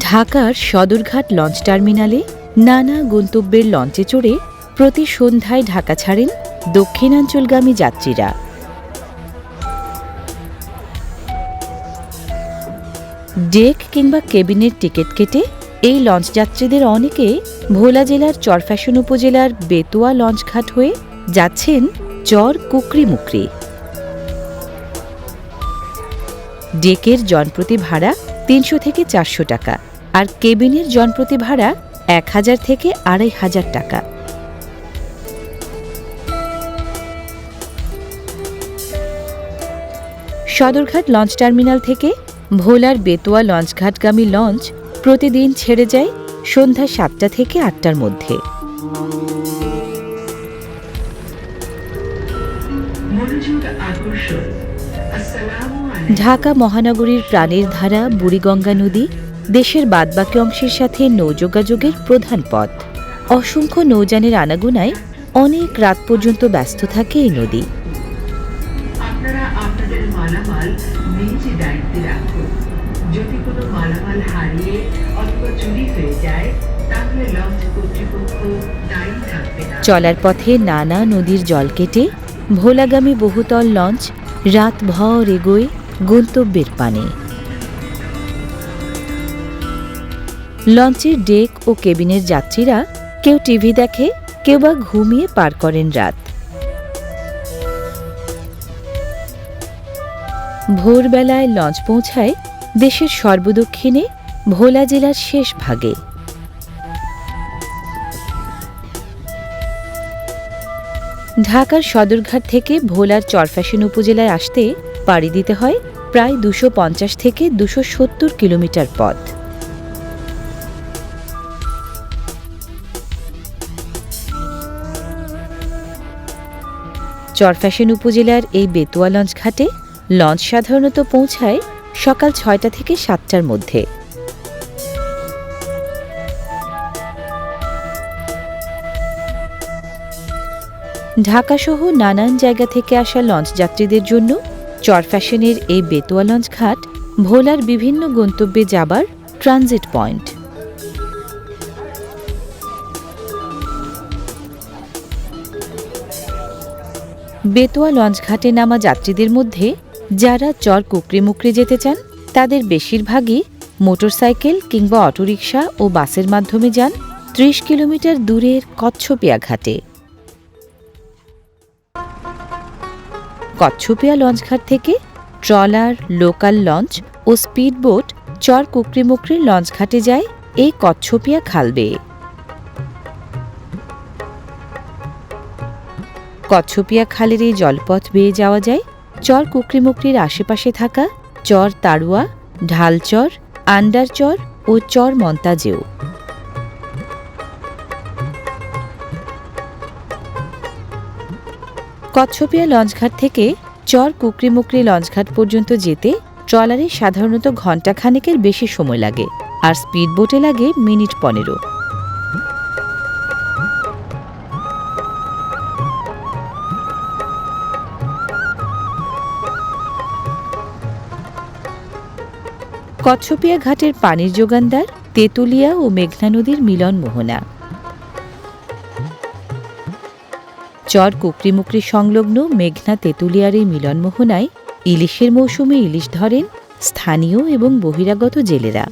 ঢাকার সদরঘাট লঞ্চ টার্মিনালে নানা গন্তব্যের লঞ্চে চড়ে প্রতি সন্ধ্যায় ঢাকা ছাড়েন দক্ষিণাঞ্চলগামী যাত্রীরা। ডেক কিংবা কেবিনের টিকিট কেটে এই লঞ্চ যাত্রীদের অনেকে ভোলা জেলার চরফ্যাশন উপজেলার বেতুয়া লঞ্চঘাট হয়ে যাচ্ছেন চর কুকরি মুকরি। ডেকের জনপ্রতি ভাড়া তিনশো থেকে চারশো টাকা আর কেবিনের জনপ্রতি ভাড়া এক হাজার থেকে আড়াই হাজার টাকা। সদরঘাট লঞ্চ টার্মিনাল থেকে ভোলার বেতুয়া লঞ্চঘাটগামী লঞ্চ প্রতিদিন ছেড়ে যায় সন্ধ্যা সাতটা থেকে আটটার মধ্যে। মনোযোগ আকর্ষণ। ঢাকা মহানগরীর প্রাণের ধারা বুড়িগঙ্গা নদী দেশের বাদবাকি অংশের সাথে নৌযোগাযোগের প্রধান পথ। অসংখ্য নৌযানের আনাগোনায় অনেক রাত পর্যন্ত ব্যস্ত থাকে এই নদী। আপনারা আপনাদের মালামাল নিজ দায়িত্বে রাখুন। যদি কোনো মালামাল হারিয়ে অথবা চুরি হয়ে যায় তাহলে লঞ্চ কর্তৃপক্ষ দায়ী থাকবে না। চলার পথে নানা নদীর জল কেটে ভোলাগামী বহুতল লঞ্চ রাত ভর এগোয় গন্তব্যের পানে। লঞ্চের ডেক ও কেবিনের যাত্রীরা কেউ টিভি দেখে, কেউ বা ঘুমিয়ে পার করেন রাত। ভোরবেলায় লঞ্চ পৌঁছায় দেশের সর্বদক্ষিণে ভোলা জেলার শেষ ভাগে। ঢাকার সদরঘাট থেকে ভোলার চরফ্যাশন উপজেলায় আসতে পাড়ি দিতে হয় প্রায় দুশো পঞ্চাশ থেকে দুশো সত্তর কিলোমিটার পথ। চরফ্যাশন উপজেলার এই বেতুয়া লঞ্চ ঘাটে লঞ্চ সাধারণত পৌঁছায় সকাল ছয়টা থেকে সাতটার মধ্যে। ঢাকাসহ নানান জায়গা থেকে আসা লঞ্চ যাত্রীদের জন্য চরফ্যাশনের এই বেতুয়া লঞ্চ ঘাট ভোলার বিভিন্ন গন্তব্যে যাবার ট্রানজিট পয়েন্ট বেতুয়া লঞ্চ ঘাটে নামা যাত্রীদের মধ্যে যারা চর কুকরি মুকরি যেতে চান, তাদের বেশিরভাগই মোটরসাইকেল কিংবা অটোরিকশা ও বাসের মাধ্যমে যান ত্রিশ কিলোমিটার দূরের কচ্ছপিয়া ঘাটে কচ্ছপিয়া লঞ্চঘাট থেকে ট্রলার, লোকাল লঞ্চ ও স্পিডবোট চর কুকরিমুকরির লঞ্চঘাটে যায় এই কচ্ছপিয়া খাল বেয়ে কচ্ছপিয়া খালের এই জলপথ বেয়ে যাওয়া যায় চর কুকরিমুকরির আশেপাশে থাকা চর তাড়ুয়া ঢালচর আন্ডারচর ও চর মন্তাজেও। কচ্ছপিয়া লঞ্চঘাট থেকে চর কুকরিমুকরি লঞ্চঘাট পর্যন্ত যেতে ট্রলারে সাধারণত ঘণ্টা খানেকের বেশি সময় লাগে আর স্পিডবোটে লাগে মিনিট পনেরো। কচ্ছপিয়া ঘাটের পানির যোগানদার তেঁতুলিয়া ও মেঘনা নদীর মিলন মোহনা চর কুকরিমুকরি সংলগ্ন মেঘনা তেঁতুলিয়ার এই মিলনমোহনায় ইলিশের মৌসুমে ইলিশ ধরেন স্থানীয় এবং বহিরাগত জেলেরা।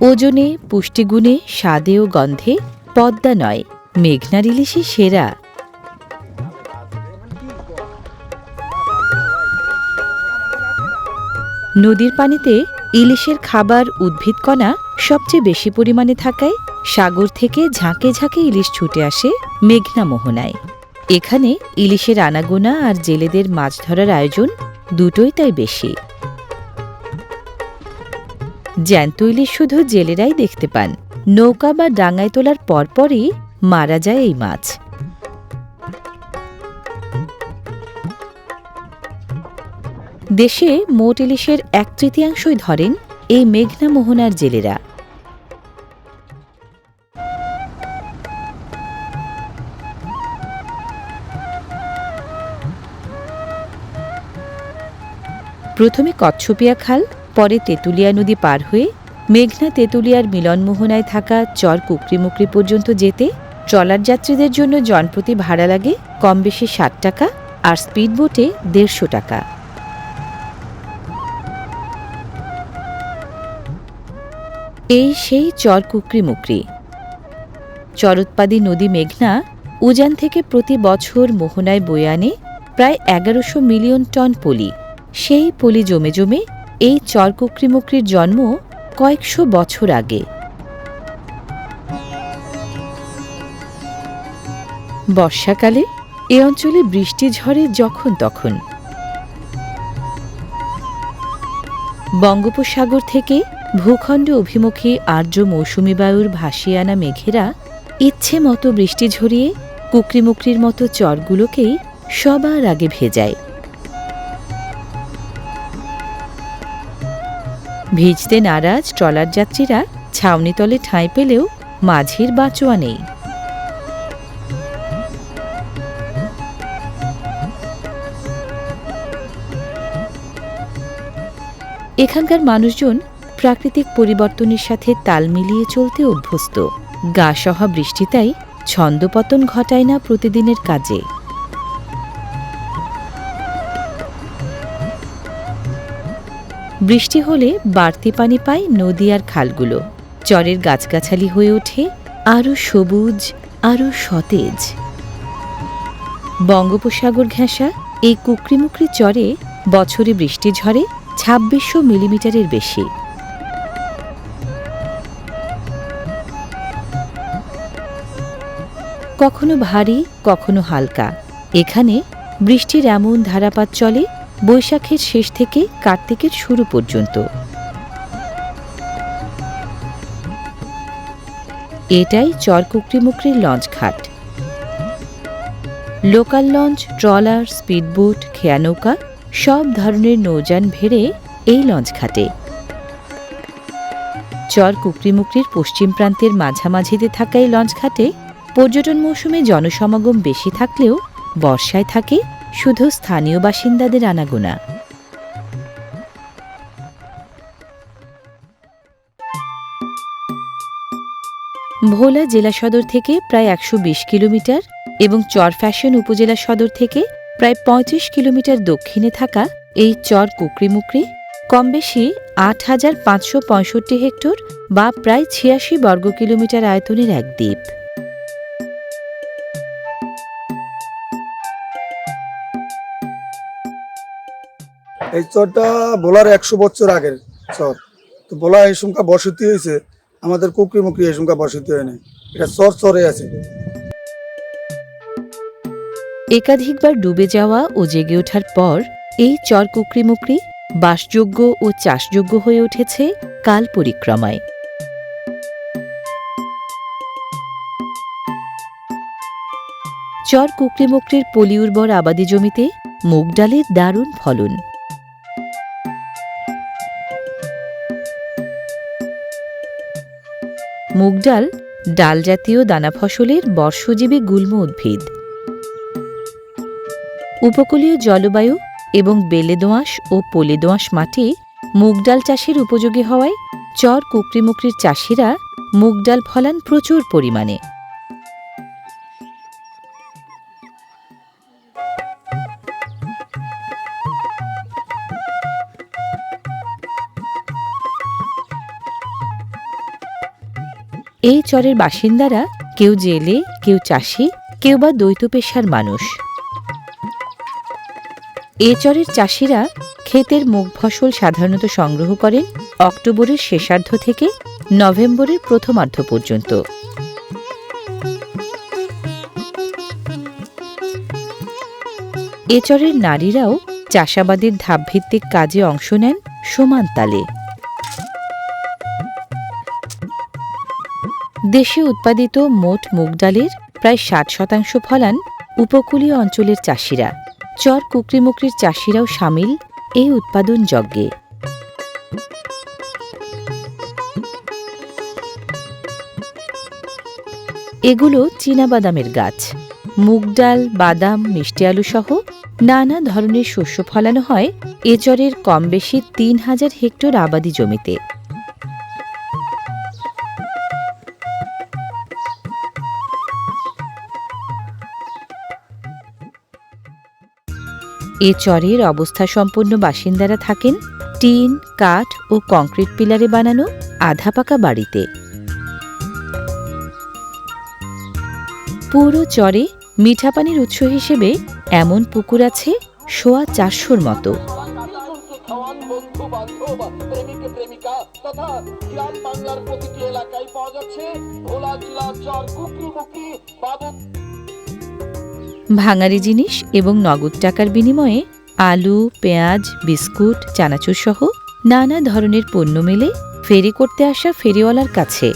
ওজনে, পুষ্টিগুণে, স্বাদে ও গন্ধে পদ্মা নয়, মেঘনার ইলিশই সেরা। নদীর পানিতে ইলিশের খাবার উদ্ভিদকণা সবচেয়ে বেশি পরিমাণে থাকায় সাগর থেকে ঝাঁকে ঝাঁকে ইলিশ ছুটে আসে মেঘনা মোহনায়। এখানে ইলিশের আনাগোনা আর জেলেদের মাছ ধরার আয়োজন দুটোই তাই বেশি। জ্যান্ত ইলিশ শুধু জেলেরাই দেখতে পান। নৌকা বা ডাঙায় তোলার পরপরই মারা যায় এই মাছ। দেশে মোট ইলিশের এক তৃতীয়াংশই ধরেন এই মেঘনা মোহনার জেলেরা। প্রথমে কচ্ছপিয়া খাল, পরে তেঁতুলিয়া নদী পার হয়ে মেঘনা তেঁতুলিয়ার মিলন মোহনায় থাকা চর কুকরিমুকরি পর্যন্ত যেতে ট্রলার যাত্রীদের জন্য জনপ্রতি ভাড়া লাগে কম বেশি ষাট টাকা আর স্পিডবোটে দেড়শো টাকা। এই সেই চর কুকরিমুকরি চরোৎপাদী নদী মেঘনা উজান থেকে প্রতি বছর মোহনায় বয়ে আনে প্রায় এগারোশো মিলিয়ন টন পলি। সেই পলি জমে জমে এই চরকুকরিমুকরির জন্ম কয়েকশো বছর আগে। বর্ষাকালে এ অঞ্চলে বৃষ্টি ঝরে যখন তখন। বঙ্গোপসাগর থেকে ভূখণ্ড অভিমুখী আর্য মৌসুমী বায়ুর ভাসিয়ে আনা মেঘেরা ইচ্ছে মতো বৃষ্টি ঝরিয়ে কুকরিমুকরির মতো চরগুলোকেই সবার আগে ভেজায়। ভিজতে নারাজ ট্রলার যাত্রীরা ছাউনিতলে ঠাঁই পেলেও মাঝির বাঁচোয়া নেই। এখানকার মানুষজন প্রাকৃতিক পরিবর্তনের সাথে তাল মিলিয়ে চলতে অভ্যস্ত। গা সহা বৃষ্টিতাই ছন্দপতন ঘটায় না প্রতিদিনের কাজে। বৃষ্টি হলে বাড়তি পানি পায় নদী আর খালগুলো। চরের গাছগাছালি হয়ে ওঠে আরও সবুজ, আরও সতেজ। বঙ্গোপসাগর ঘেঁষা এই কুকরিমুকরি চরে বছরে বৃষ্টি ঝরে ছাব্বিশশো মিলিমিটারের বেশি। কখনো ভারী, কখনো হালকা। এখানে বৃষ্টির এমন ধারাপাত চলে বৈশাখের শেষ থেকে কার্তিকের শুরু পর্যন্ত। এটাই চরকুকরিমুকরির launch ghat. Local launch, trawler, speedboat খেয়া নৌকা সব ধরনের নৌযান ভেড়ে এই লঞ্চ ঘাটে। চর কুকরিমুকরির পশ্চিম প্রান্তের মাঝামাঝিতে থাকা এই লঞ্চ ঘাটে পর্যটন মৌসুমে জনসমাগম বেশি থাকলেও বর্ষায় থাকে শুধু স্থানীয় বাসিন্দাদের আনাগোনা। ভোলা জেলা সদর থেকে প্রায় একশো বিশ কিলোমিটার এবং চর ফ্যাশন উপজেলা সদর থেকে প্রায় পঁয়ত্রিশ কিলোমিটার দক্ষিণে থাকা এই চর কুকরিমুকরি কম বেশি আট হাজার পাঁচশো পঁয়ষট্টি হেক্টর বা প্রায় ছিয়াশি বর্গ কিলোমিটার আয়তনের এক দ্বীপ। এই চরটা বলার একশো বছর আগের চর। তো বলা এই সংখ্যা বসতি হয়েছে, আমাদের কুকরি মুকরি এই সংখ্যা বসতি হয় নাই এটা চর চরে আছে। একাধিকবার ডুবে যাওয়া ও জেগে ওঠার পর এই চর কুকরিমুকরি বাসযোগ্য ও চাষযোগ্য হয়ে উঠেছে কাল পরিক্রমায়। চর কুকরিমুকরির পলি উর্বর আবাদি জমিতে মুগ ডালের দারুণ ফলন। মুগ ডাল জাতীয় দানা ফসলের বর্ষজীবী গুল্ম উদ্ভিদ। উপকূলীয় জলবায়ু এবং বেলে দোঁয়াশ ও পলে দোঁয়াশ মাটি মুগ ডাল চাষের উপযোগী হওয়ায় চর কুকরিমুকরির চাষিরা মুগ ডাল ফলান প্রচুর পরিমাণে। এই চরের বাসিন্দারা কেউ জেলে, কেউ চাষি, কেউ বা দ্বৈত পেশার মানুষ। এ চরের চাষিরা ক্ষেতের মুখ ফসল সাধারণত সংগ্রহ করেন অক্টোবরের শেষার্ধ থেকে নভেম্বরের প্রথমার্ধ পর্যন্ত। এ চরের নারীরাও চাষাবাদের ধাপভিত্তিক কাজে অংশ নেন সমান তালে। দেশে উৎপাদিত মোট মুগ ডালের প্রায় ষাট শতাংশ ফলান উপকূলীয় অঞ্চলের চাষিরা। চর কুকরিমুকরির চাষিরাও সামিল এই উৎপাদন যজ্ঞে। এগুলো চীনাবাদামের গাছ। মুগ ডাল, বাদাম, মিষ্টি আলু সহ নানা ধরনের শস্য ফলানো হয় এ চরের কম বেশি তিন হাজার হেক্টর আবাদি জমিতে। এ চরের অবস্থা সম্পন্ন বাসিন্দারা থাকেন টিন, কাঠ ও কংক্রিট পিলারে বানানো আধা পাকা বাড়িতে। পুরো চরে মিঠা পানির উৎস হিসেবে এমন পুকুর আছে সোয়া চারশোর মতো। বাংলার প্রতিটি এলাকায় পাওয়া যাচ্ছে ভোলা চর মুকরি বাবু ভাঙারি জিনিস এবং নগদ টাকার বিনিময়ে আলু, পেঁয়াজ, বিস্কুট, চানাচুর সহ নানা ধরনের পণ্য মেলে ফেরি করতে আসা ফেরিওয়ালার কাছে।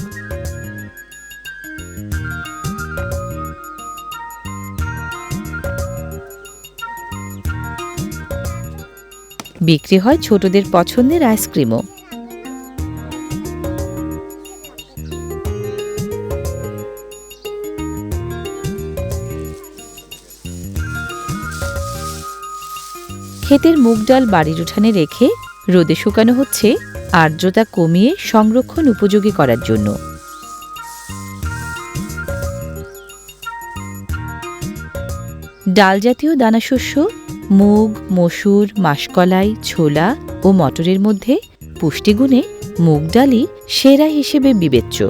বিক্রি হয় ছোটদের পছন্দের আইসক্রিমও। ক্ষেতের মুগ ডাল বাড়ির উঠানে রেখে রোদে শুকানো হচ্ছে আর্দ্রতা কমিয়ে সংরক্ষণ উপযোগী করার জন্য। ডাল জাতীয় দানাশস্য, মুগ, মসুর, মাসকলাই, ছোলা ও মটরের মধ্যে পুষ্টিগুণে মুগ ডালই সেরা হিসেবে বিবেচ্য।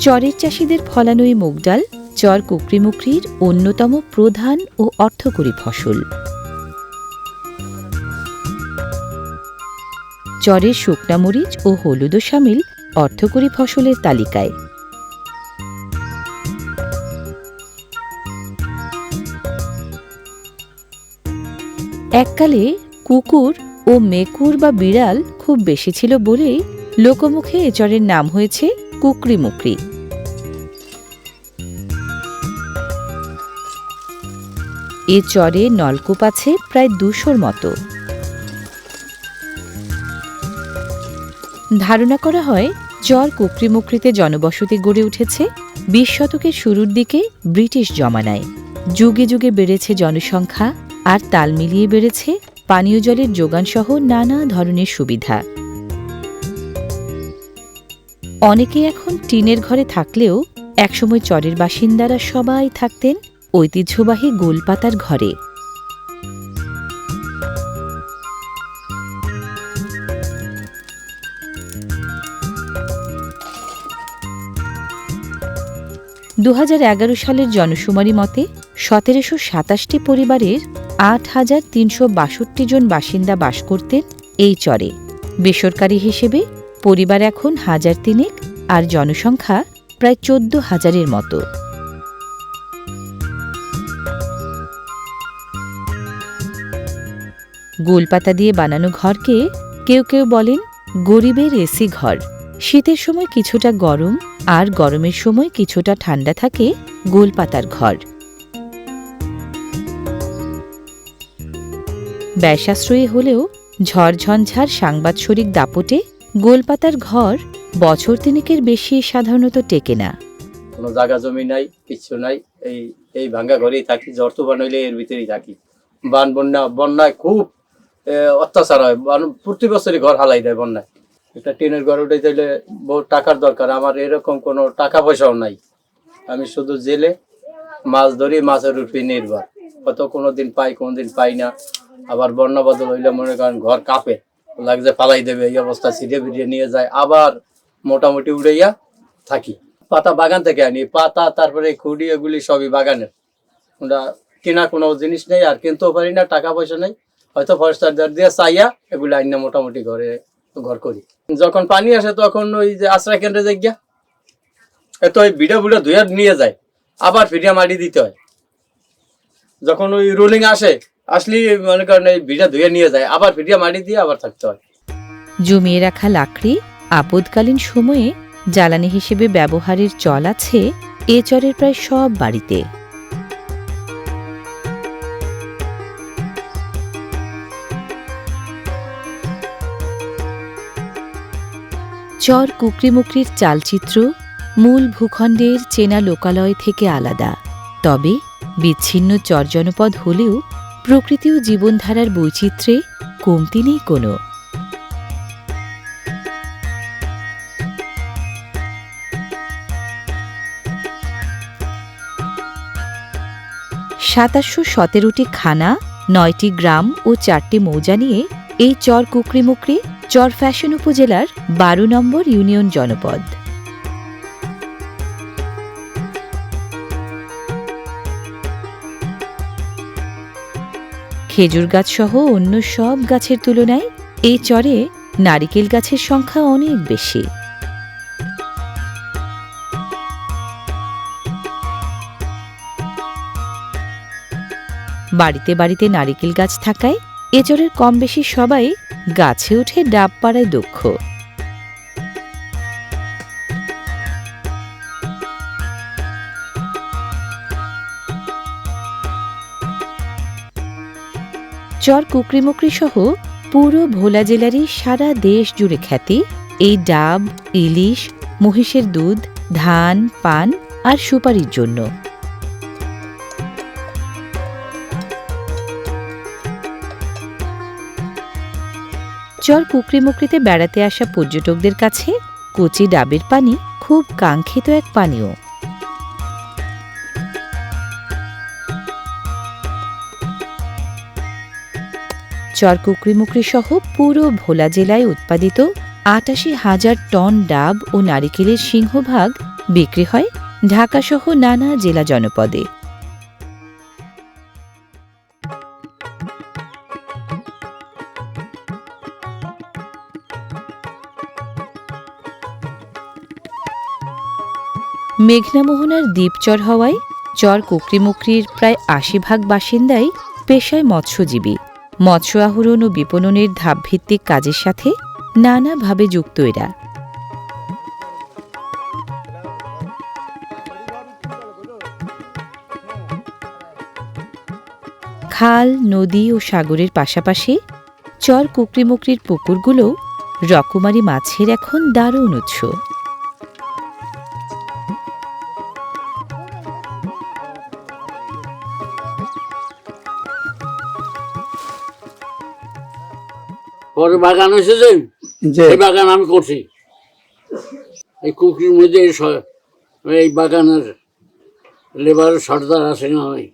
চরের চাষিদের ফলানো এই মুগ ডাল চর কুকরিমুকরির অন্যতম প্রধান ও অর্থকরী ফসল। চরের শুকনা মরিচ ও হলুদও সামিল অর্থকরী ফসলের তালিকায়। এককালে কুকুর ও মেকুর বা বিড়াল খুব বেশি ছিল বলেই লোকমুখে এ চরের নাম হয়েছে কুকরিমুকরি। এ চরে নলকূপ আছে প্রায় দুশোর মতো। ধারণা করা হয় চর কুকরিমুকরিতে জনবসতি গড়ে উঠেছে, বিশ শতকের শুরুর দিকে ব্রিটিশ জমানায়। যুগে যুগে বেড়েছে জনসংখ্যা, আর তাল মিলিয়ে বেড়েছে পানীয় জলের যোগানসহ নানা ধরনের সুবিধা। অনেকে এখন টিনের ঘরে থাকলেও একসময় চরের বাসিন্দারা সবাই থাকতেন ঐতিহ্যবাহী গোলপাতার ঘরে। দু হাজার এগারো সালের জনশুমারি মতে সতেরোশো সাতাশটি পরিবারের আট হাজার তিনশো বাষট্টি জন বাসিন্দা বাস করতেন এই চরে। বেসরকারি হিসেবে পরিবার এখন হাজার তিনেক আর জনসংখ্যা প্রায় চোদ্দ হাজারের মতো। গোলপাতা দিয়ে বানানো ঘরকে কেউ কেউ বলেন গরিবের এসি ঘর। শীতের সময় কিছুটা গরম আর গরমের সময় কিছুটা ঠান্ডা থাকে গোলপাতার ঘর। ব্যয়সাশ্রয়ী হলেও ঝড়ঝঞ্ঝার সাংবাদসরিক দাপটে গোলপাতার ঘর বছর তিনেকের বেশি সাধারণত টেকে না। কোনো জায়গা জমি নাই কিচ্ছু নাই, এই এই ভাঙ্গা ঘরেই থাকি জ্বর তুফান হইলে এর ভিতরেই থাকি। বান বন্যা, বন্যায় খুব অত্যাচার হয়। প্রতি বছরই ঘর হালাই দেয় বন্যায়। একটা টিনের ঘর উঠে চাইলে বহু টাকার দরকার। আমার এরকম কোনো টাকা পয়সাও নাই। আমি শুধু জেলে মাছ ধরি, মাছের উপরে নির্ভর। কত কোনো দিন পাই কোনো দিন পাই না। আবার বন্যা বদল হইলে মনে করেন ঘর কাঁপে। লাগছে ফালাই দেবে, এই অবস্থা ছিটে ফিরিয়ে নিয়ে যায়। আবার মোটামুটি উড়াইয়া থাকি। পাতা বাগান থেকে আনি। পাতা, তারপরে খুঁড়ি, এগুলি সবই বাগানের। ওটা কেনা কোনো জিনিস নেই, আর কিনতেও পারি না, টাকা পয়সা নেই। হয়তো ফরেস্টার দিয়ে চাইয়া এগুলি আইনা মোটামুটি ঘরে ঘর করি। যখন পানি আসে তখন ওই যে আশ্রয় কেন্দ্রে যাই গিয়া এত ওই ভিডিও ভিডিও ধুয়ে নিয়ে যায়, আবার ফিরিয়া মাটি দিতে হয়। যখন ওই রুলিং আসে, আসলে মনে করেন এই ভিড়া ধুয়ে নিয়ে যায়, আবার ফিরিয়া মাটি দিয়ে আবার থাকতে হয়। জমিয়ে রাখা লাকড়ি আপদকালীন সময়ে জ্বালানি হিসেবে ব্যবহারের চল আছে, এ চরের প্রায় সব বাড়িতে। চর কুকরিমুকরির চালচিত্র মূল ভূখণ্ডের চেনা লোকালয় থেকে আলাদা। তবে বিচ্ছিন্ন চর জনপদ হলেও প্রকৃতি ও জীবনধারার বৈচিত্র্যে কমতি নেই কোনো। সাতাশশো সতেরোটি খানা, নয়টি গ্রাম ও চারটি মৌজা নিয়ে এই চর কুকরিমুকরি, চর ফ্যাশন উপজেলার বারো নম্বর ইউনিয়ন জনপদ। খেজুর গাছ সহ অন্য সব গাছের তুলনায় এই চরে নারিকেল গাছের সংখ্যা অনেক বেশি। বাড়িতে বাড়িতে নারিকেল গাছ থাকায় এ চরের কম বেশি সবাই গাছে উঠে ডাব পাড়ায় দক্ষ চর কুকরিমুকরি সহ পুরো ভোলা জেলারই সারা দেশ জুড়ে খ্যাতি এই ডাব, ইলিশ, মহিষের দুধ, ধান, পান আর সুপারির জন্য। চর কুকরিমুকরিতে বেড়াতে আসা পর্যটকদের কাছে কচি ডাবের পানি খুব কাঙ্ক্ষিত এক পানীয়। চর কুকরিমুকরি সহ পুরো ভোলা জেলায় উৎপাদিত আটাশি হাজার টন ডাব ও নারিকেলের সিংহভাগ বিক্রি হয় ঢাকাসহ নানা জেলা জনপদে। মেঘনা মোহনার দ্বীপচর হওয়ায় চর কুকরিমুকরির প্রায় আশি ভাগ বাসিন্দাই পেশায় মৎস্যজীবী। মৎস্য আহরণ ও বিপণনের ধাপভিত্তিক কাজের সাথে নানাভাবে যুক্ত এরা। খাল, নদী ও সাগরের পাশাপাশি চর কুকরিমুকরির পুকুরগুলো রকমারি মাছের এখন দারুণ উৎস। পরে বাগান এসেছেন? যে এই বাগান আমি করছি। এই কুকির মধ্যে এই বাগানের লেবার সর্দার আছে না ওই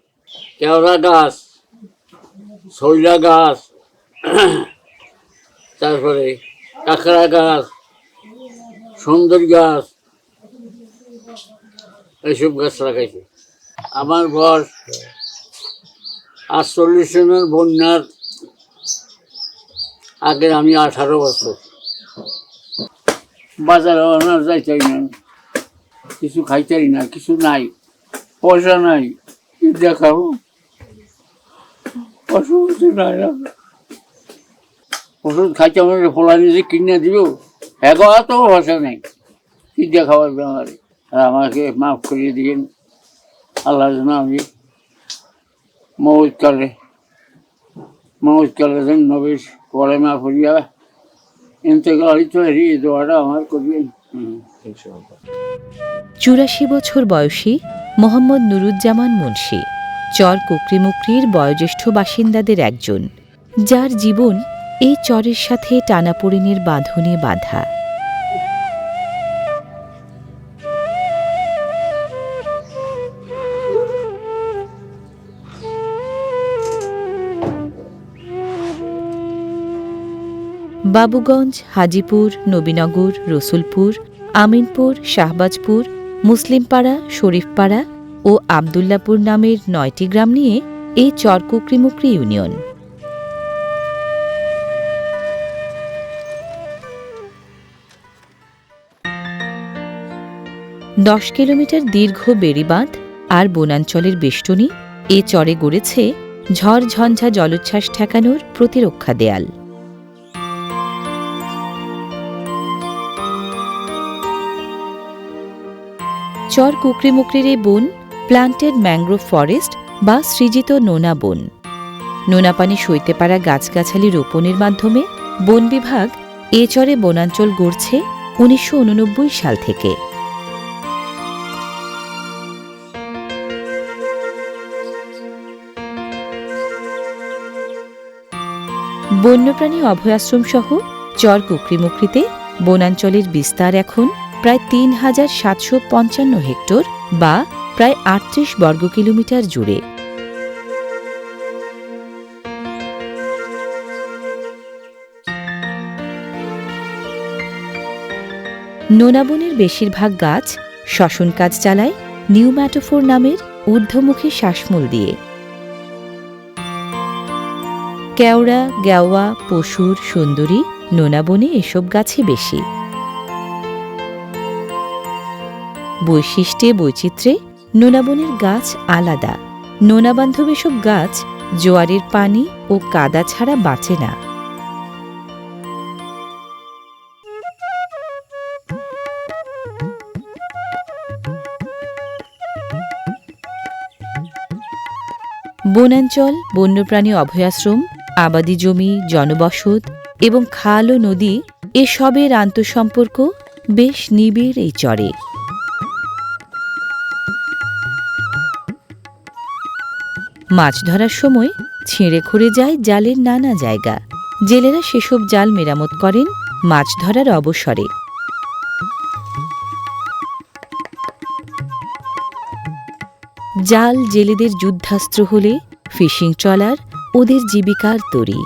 কেওড়া গাছ শৈলা গাছ তারপরে কাঁকড়া গাছ সুন্দর গাছ এইসব গাছ লাগাইছে। আমার বয়স আটচল্লিশ সনের বন্যার আগে আমি আঠারো বছর। বাজারে আনার যাইতাই না কিছু খাইতাই না, কিছু নাই, পয়সা নাই দেখাবো? ওষুধ নাই না। ওষুধ খাইতে আমার ফলানি যে কিনে দিব, এগো এত ভাষা নেই। কি দেখাবার বেমারে আর আমাকে মাফ করিয়ে দিয়েন আল্লাহ যেন আমি মৌত কালে মৌত কালে যেন নবেশ পরে ফুরিয়া এতে ইন্তেকাল হইতে পারি এই দোয়াটা আমার করবেন চুরাশি বছর বয়সী মোহাম্মদ নুরুজ্জামান মুন্সি চর কুকরিমুকরির বয়োজ্যেষ্ঠ বাসিন্দাদের একজন যার জীবন এই চরের সাথে টানাপোড়েনের বাঁধনে বাঁধা। বাবুগঞ্জ, হাজিপুর, নবীনগর, রসুলপুর, আমিনপুর, শাহবাজপুর, মুসলিমপাড়া, শরীফপাড়া ও আবদুল্লাপুর নামের নয়টি গ্রাম নিয়ে এই চরকুকরিমুকরি ইউনিয়ন। দশ কিলোমিটার দীর্ঘ বেড়িবাঁধ আর বনাঞ্চলের বেষ্টনী এ চরে গড়েছে ঝড় ঝঞ্ঝা জলোচ্ছ্বাস ঠেকানোর প্রতিরক্ষা দেয়াল। চর কুকরিমুকরির এই বন প্লান্টেড ম্যাংগ্রোভ ফরেস্ট বা সৃজিত নোনা বন। নোনাপানি সইতে পারা গাছগাছালি রোপণের মাধ্যমে বন বিভাগ এ চরে বনাঞ্চল গড়ছে উনিশশো উননব্বই সাল থেকে। বন্যপ্রাণী অভয়াশ্রম সহ চর কুকরিমুকরিতে বনাঞ্চলের বিস্তার এখন প্রায় তিন হাজার সাতশো পঞ্চান্ন হেক্টর বা প্রায় আটত্রিশ বর্গ কিলোমিটার জুড়ে। নোনাবনের বেশিরভাগ গাছ শ্বসন কাজ চালায় নিউম্যাটোফোর নামের ঊর্ধ্বমুখী শ্বাসমূল দিয়ে। কেওড়া গেওয়া পশুর, সুন্দরী, নোনাবনে এসব গাছে বেশি। বৈশিষ্ট্যে, বৈচিত্র্যে নোনাবনের গাছ আলাদা। নোনাবান্ধব এসব গাছ জোয়ারের পানি ও কাদা ছাড়া বাঁচে না। বনাঞ্চল, বন্যপ্রাণী অভয়াশ্রম, আবাদি জমি, জনবসত এবং খাল ও নদী এসবের আন্তঃসম্পর্ক বেশ নিবিড় এই চরে। মাছ ধরার সময় ছিঁড়ে খুঁড়ে যায় জালের নানা জায়গা। জেলেরা সেসব জাল মেরামত করেন মাছ ধরার অবসরে। জাল জেলেদের যুদ্ধাস্ত্র হলে ফিশিং ট্রলার ওদের জীবিকার তরি।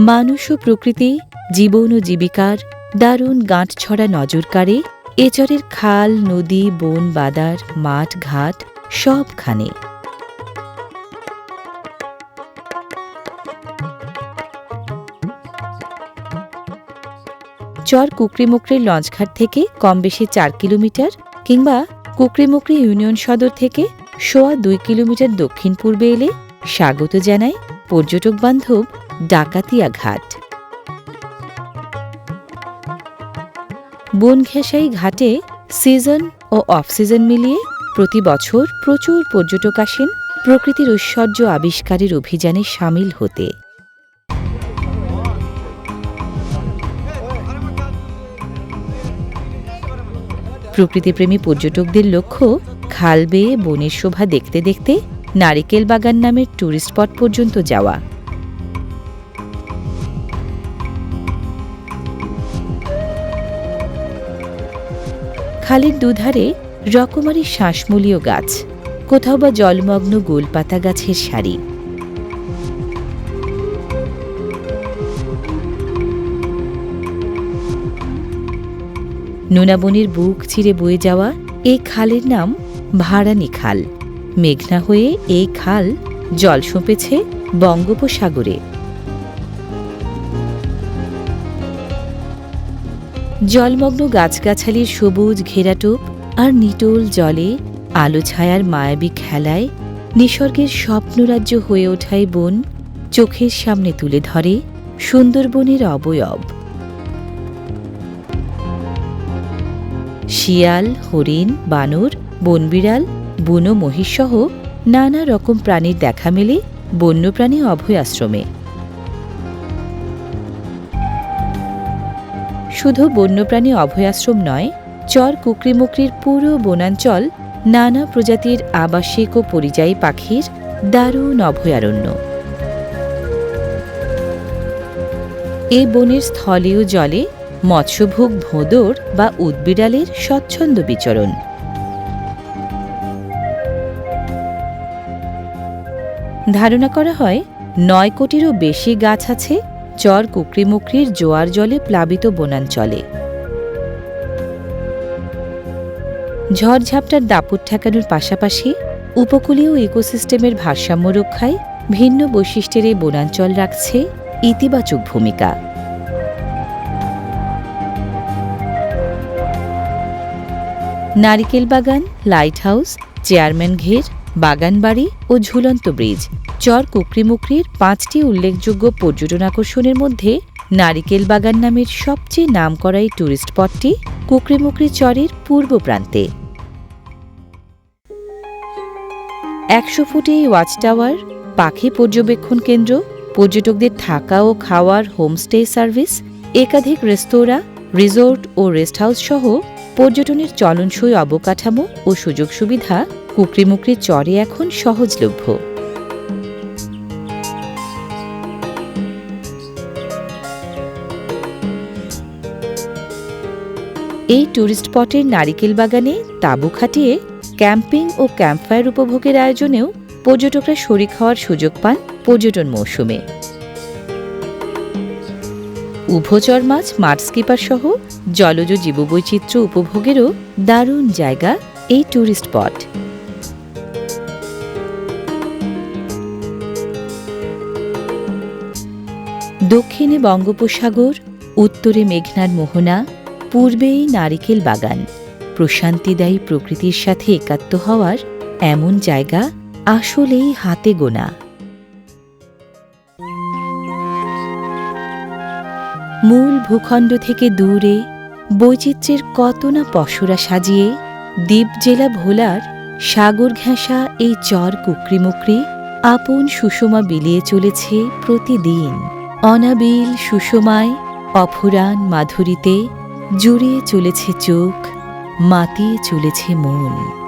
মানুষ ও প্রকৃতি জীবন ও জীবিকার দারুণ গাঁটছড়া নজর কাড়ে এচরের খাল, নদী, বন, বাদার, মাঠ, ঘাট সবখানে। চর কুকরিমুকরির লঞ্চঘাট থেকে কম বেশি চার কিলোমিটার কিংবা কুকরিমুকরি ইউনিয়ন সদর থেকে সোয়া দুই কিলোমিটার দক্ষিণ পূর্বে এলে স্বাগত জানায় পর্যটক বান্ধব ডাকাতিয়া ঘাট। বনঘেঁষাই ঘাটে সিজন ও অফ সিজন মিলিয়ে প্রতি বছর প্রচুর পর্যটক আসেন। প্রকৃতির ঐশ্বর্য আবিষ্কারের অভিযানে সামিল হতে। প্রকৃতিপ্রেমী পর্যটকদের লক্ষ্য খাল বেয়ে বনের শোভা দেখতে দেখতে নারিকেল বাগান নামের ট্যুরিস্ট স্পট পর্যন্ত যাওয়া। খালের দুধারে রকমারি শ্বাসমূলীয় গাছ, কোথাও বা জলমগ্ন গোলপাতা গাছের সারি। নোনাবনের বুক চিরে বয়ে যাওয়া এই খালের নাম ভাড়ানি খাল। মেঘনা হয়ে এই খাল জল সঁপেছে বঙ্গোপসাগরে। জলমগ্ন গাছগাছালির সবুজ ঘেরাটোপ আর নিটোল জলে আলো ছায়ার মায়াবী খেলায় নিসর্গের স্বপ্নরাজ্য হয়ে ওঠায় বন চোখের সামনে তুলে ধরে সুন্দরবনের অবয়ব। শিয়াল, হরিণ, বানর, বনবিড়াল, বুনো মহিষসহ নানা রকম প্রাণীর দেখা মেলে বন্যপ্রাণী অভয় শুধু বন্যপ্রাণী অভয়াশ্রম নয়, চর কুকরিমুকরির পুরো বনাঞ্চল নানা প্রজাতির আবাসিক ও পরিযায়ী পাখির দারুণ অভয়ারণ্য। এই বনের স্থলীয় জলে মৎস্যভোগ, ভোঁদর বা উদ্বিড়ালের স্বচ্ছন্দ বিচরণ। ধারণা করা হয়, নয় কোটিরও বেশি গাছ আছে চর কুকরিমুকরির জোয়ার জলে প্লাবিত বনাঞ্চলে। ঝড়ঝাপটার দাপট ঠেকানোর পাশাপাশি উপকূলীয় ইকোসিস্টেমের ভারসাম্য রক্ষায় ভিন্ন বৈশিষ্ট্যের এই বনাঞ্চল রাখছে ইতিবাচক ভূমিকা। নারিকেল বাগান লাইট হাউস চেয়ারম্যান ঘের, বাগানবাড়ি ও ঝুলন্ত ব্রিজ। চর কুকরিমুকরির পাঁচটি উল্লেখযোগ্য পর্যটন আকর্ষণের মধ্যে নারিকেল বাগান নামের সবচেয়ে নামকরা এই ট্যুরিস্ট স্পটটি কুকরিমুকরি চরের পূর্ব প্রান্তে। একশো ফুটে এই ওয়াচ টাওয়ার পাখি পর্যবেক্ষণ কেন্দ্র, পর্যটকদের থাকা ও খাওয়ার হোমস্টে সার্ভিস, একাধিক রেস্তোরাঁ, রিসোর্ট ও রেস্ট হাউস সহ পর্যটনের চলনসই অবকাঠামো ও সুযোগ সুবিধা কুকরিমুকরি চরে এখন সহজলভ্য। এই ট্যুরিস্ট স্পটের নারিকেল বাগানে তাঁবু খাটিয়ে, ক্যাম্পিং ও ক্যাম্পফায়ার উপভোগের আয়োজনেও পর্যটকরা শরিক হওয়ার সুযোগ পান পর্যটন মৌসুমে উভচর মাছ, মাঠ স্কিপার সহ জলজ জীববৈচিত্র্য উপভোগেরও দারুণ জায়গা এই ট্যুরিস্ট স্পট। দক্ষিণে বঙ্গোপসাগর, উত্তরে মেঘনার মোহনা পূর্বেই নারিকেল বাগান। প্রশান্তিদায়ী প্রকৃতির সাথে একাত্ম হওয়ার এমন জায়গা আসলেই হাতে গোনা। মূল ভূখণ্ড থেকে দূরে বৈচিত্র্যের কত না পশরা সাজিয়ে দ্বীপ জেলা ভোলার সাগর ঘেঁষা এই চর কুকরিমুকরি আপন সুষমা বিলিয়ে চলেছে প্রতিদিন। অনাবিল সুষমায় অফুরান মাধুরীতে জুড়িয়ে চলেছে চোখ মাতিয়ে চলেছে মন।